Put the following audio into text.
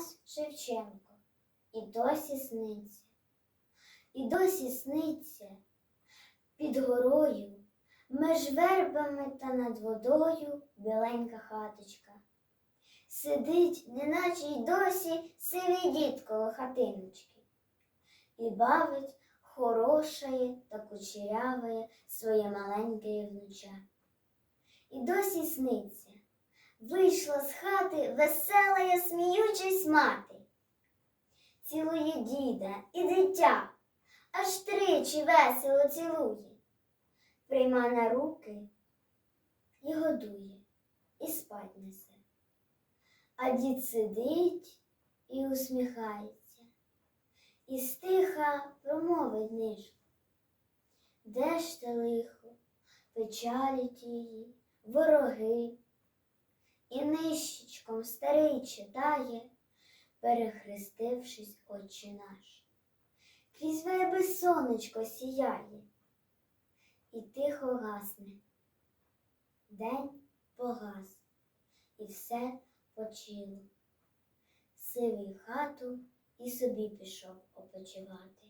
Тарас Шевченко і досі сниться, і досі сниться під горою, меж вербами та над водою біленька хаточка. Сидить, неначе й досі сивий дід коло хатиночки, і бавить хорошає та кучеряває своє маленьке внуча. І досі сниться. Вийшла з хати веселая, сміючись мати. Цілує діда і дитя, аж тричі весело цілує, прийма на руки і годує, і спать несе. А дід сидить і усміхається, і стиха промовить нишку. Де ж те лихо, печалі тії, вороги? І нищечком старий читає, перехрестившись, Отче наш. Крізь верби сонечко сіяє, і тихо гасне. День погас, і все почило. Сивий хату і собі пішов опочивати.